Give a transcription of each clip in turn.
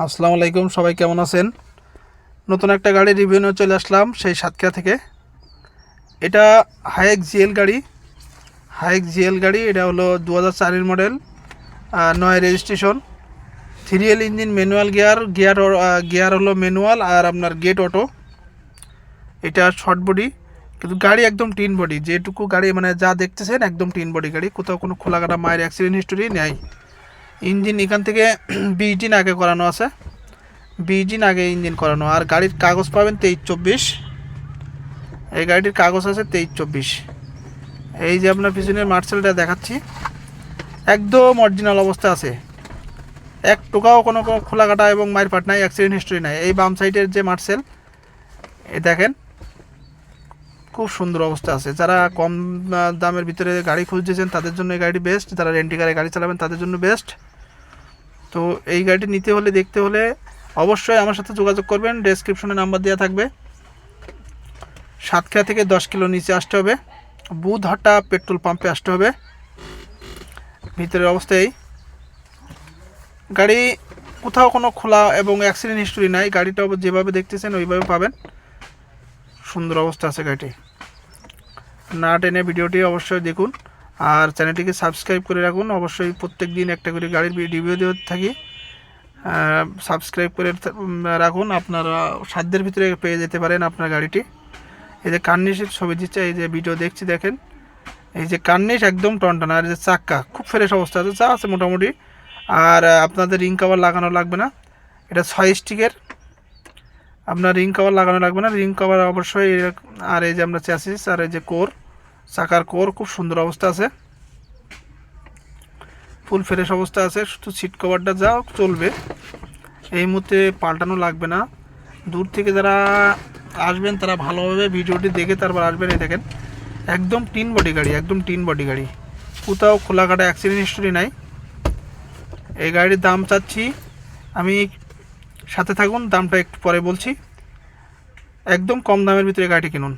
আসসালামু আলাইকুম, সবাই কেমন আছেন? নতুন একটা গাড়ি রিভিউ নিয়ে চলে আসলাম, সেই সাতক্ষীরা থেকে। এটা হায়েক জিএল গাড়ি। হায়েক জিএল গাড়ি, এটা হলো দু হাজার চারের মডেল নয় registration three L engine manual gear gear gear হলো ম্যানুয়াল আর আপনার গেট অটো এটা শর্ট বডি কিন্তু গাড়ি একদম টিন বডি যেটুকু গাড়ি মানে যা দেখতেছেন একদম টিন বডি গাড়ি। কোথাও কোনো খোলাকাটা মায়ের অ্যাক্সিডেন্ট হিস্টোরি নেই। ইঞ্জিন এখান থেকে বিশ দিন আগে করানো আছে। বিশ দিন আগে ইঞ্জিন করানো। আর গাড়ির কাগজ পাবেন তেইশ চব্বিশ। এই গাড়িটির কাগজ আছে তেইশ চব্বিশ। এই যে আপনার পিছনের মার্সেলটা দেখাচ্ছি, একদম অরিজিনাল অবস্থা আছে। এক টোকাও কোনো কোনো খোলাকাটা এবং মায়ের পাট নাই অ্যাক্সিডেন্ট হিস্ট্রি নাই। এই বাম সাইডের যে মার্সেল এ দেখেন, খুব সুন্দর অবস্থা আছে। যারা কম দামের ভিতরে গাড়ি খুঁজতেছেন, তাদের জন্য এই গাড়িটি বেস্ট যারা রেন্টি কারে গাড়ি চালাবেন, তাদের জন্য বেস্ট তো এই গাড়িটি নিতে হলে, দেখতে হলে অবশ্যই আমার সাথে যোগাযোগ করবেন। ডেসক্রিপশনে নাম্বার দেওয়া থাকবে। সাতক্ষীরা থেকে দশ কিলো নিচে আসতে হবে। বুধহাটা পেট্রোল পাম্পে আসতে হবে। ভিতরের অবস্থায় গাড়ি কোথাও কোনো খোলা এবং অ্যাক্সিডেন্ট হিস্টোরি নাই। গাড়িটা যেভাবে দেখতেছেন, ওইভাবে পাবেন। সুন্দর অবস্থা আছে গাড়িটি। না টেনে ভিডিওটি অবশ্যই দেখুন। আর চ্যানেলটিকে সাবস্ক্রাইব করে রাখুন। অবশ্যই প্রত্যেক দিন একটা করে গাড়ির রিভিউ দিয়ে থাকি। সাবস্ক্রাইব করে রাখুন। আপনারা সাধ্যের ভিতরে পেয়ে যেতে পারেন আপনার গাড়িটি। এই যে কার্নিশের ছবি দিচ্ছে, এই যে ভিডিও দেখছি, দেখেন। এই যে কার্নিশ একদম টনটনা, আর যে চাক্কা, খুব ফ্রেশ অবস্থা আছে চা আছে মোটামুটি। আর আপনাদের রিং কাভার লাগানো লাগবে না। এটা ছয় স্টিকের আপনার রিং কাভার লাগানো লাগবে না। রিং কাভার অবশ্যই আর এই যে আমরা চ্যাসিস আর এই যে কোর চাকার কোর খুব সুন্দর অবস্থা আছে। ফুল ফ্রেশ অবস্থা আছে, শুধু সিট কভারটা যা চলবে। এই মুহূর্তে পাল্টানো লাগবে না। দূর থেকে যারা আসবেন, তারা ভালোভাবে ভিডিওটি দেখে তারপর আসবেন, এই দেখেন। একদম টিন বডি গাড়ি, একদম টিন বডি গাড়ি। কোথাও খোলাকাটা অ্যাক্সিডেন্ট হিস্টোরি নাই। এই গাড়ির দাম চাচ্ছি, আমি সাথে থাকুন, দামটা একটু পরে বলছি। একদম কম দামের ভিতরে গাড়িটি কিনুন।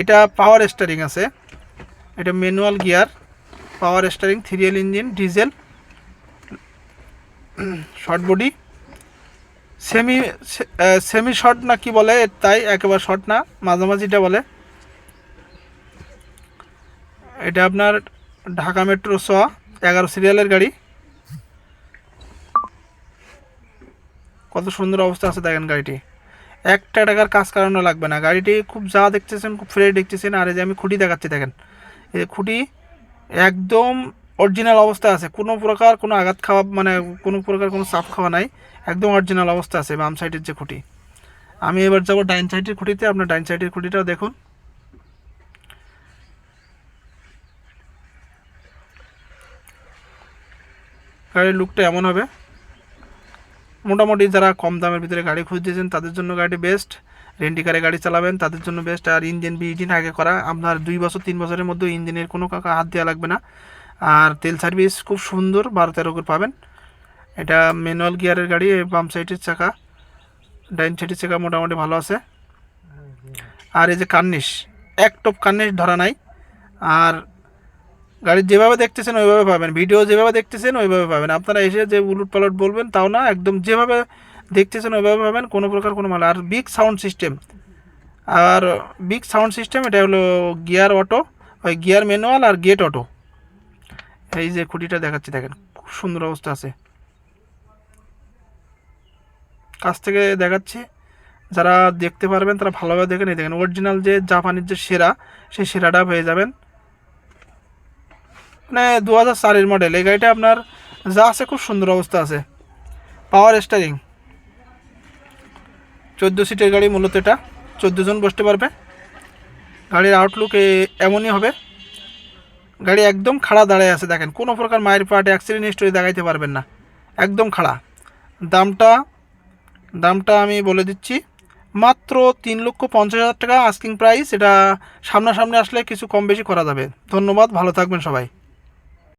এটা পাওয়ার স্টারিং আছে। এটা manual gear power steering three L engine diesel short body semi semi short না কি বলে, তাই একেবারে শর্ট না মাঝামাঝিটা বলে। এটা আপনার ঢাকা মেট্রো ছ এগারো সিরিয়ালের গাড়ি। কত সুন্দর অবস্থা আছে দেখেন গাড়িটি। একটা টাকার কাজ করানো লাগবে না। গাড়িটি খুব যা দেখতেছেন, খুব ফ্রেশ দেখতেছেন। আর এই যে আমি খুঁটি দেখাচ্ছি, দেখেন। এই খুঁটি একদম অরিজিনাল অবস্থা আছে। কোনো প্রকার কোনো আঘাত খাওয়া মানে কোনো প্রকার কোনো চাপ খাওয়া নাই। একদম অরিজিনাল অবস্থা আছে বাম সাইডের যে খুঁটি। আমি এবার যাব ডাইন সাইডের খুঁটিতে। আপনার ডাইন সাইডের খুঁটিটাও দেখুন। গাড়ির লুকটা এমন হবে। মোটামুটি যারা কম দামের ভিতরে গাড়ি খুঁজতেছেন, তাদের জন্য গাড়ি বেস্ট রেন্টি কারে গাড়ি চালাবেন, তাদের জন্য বেস্ট আর ইঞ্জিন বি ইঞ্জিন আগে করা, আপনার দুই বছর, তিন বছরের মধ্যে ইঞ্জিনের কোনো হাত দেওয়া লাগবে না। আর তেল সার্ভিস খুব সুন্দর বারো তেরো করে পাবেন। এটা ম্যানুয়াল গিয়ারের গাড়ি, বাম সাইডের চাকা, ডাইন সাইডের চাকা মোটামুটি ভালো আছে। আর এই যে কার্নিশ এক টপ কার্নিশ ধরা নাই। আর গাড়ি যেভাবে দেখতেছেন, ওইভাবে পাবেন। ভিডিও যেভাবে দেখতেছেন, ওইভাবে পাবেন। আপনারা এসে যে উলট পালট বলবেন, তাও না, একদম যেভাবে দেখতেছেন, ওইভাবে পাবেন। কোনো প্রকার কোনো মাল। আর বিগ সাউন্ড সিস্টেম আর বিগ সাউন্ড সিস্টেম এটা হলো গিয়ার অটো ওই গিয়ার ম্যানুয়াল আর গেট অটো এই যে খুঁটিটা দেখাচ্ছি, দেখেন, খুব সুন্দর অবস্থা আছে। কাছ থেকে দেখাচ্ছি। যারা দেখতে পারবেন, তারা ভালোভাবে দেখেন এই দেখেন। অরিজিনাল যে জাপানির যে সেরা, সেই সেরাটা পেয়ে যাবেন। মানে দু হাজার চারের মডেল এই গাড়িটা আপনার যা আছে খুব সুন্দর অবস্থা আছে। পাওয়ার স্টারিং চোদ্দ সিটের গাড়ি মূলত এটা, চোদ্দ জন বসতে পারবে। গাড়ির আউটলুক এমনই হবে। গাড়ি একদম খাড়া দাঁড়ায় আছে, দেখেন। কোনো প্রকার মায়ের পার্ট অ্যাক্সিডেন্ট হিস্টোরি দেখাইতে পারবেন না। একদম খাড়া। দামটা দামটা আমি বলে দিচ্ছি, মাত্র তিন লক্ষ পঞ্চাশ হাজার টাকা। আস্কিং প্রাইস এটা সামনাসামনি আসলে কিছু কম বেশি করা যাবে। ধন্যবাদ, ভালো থাকবেন সবাই।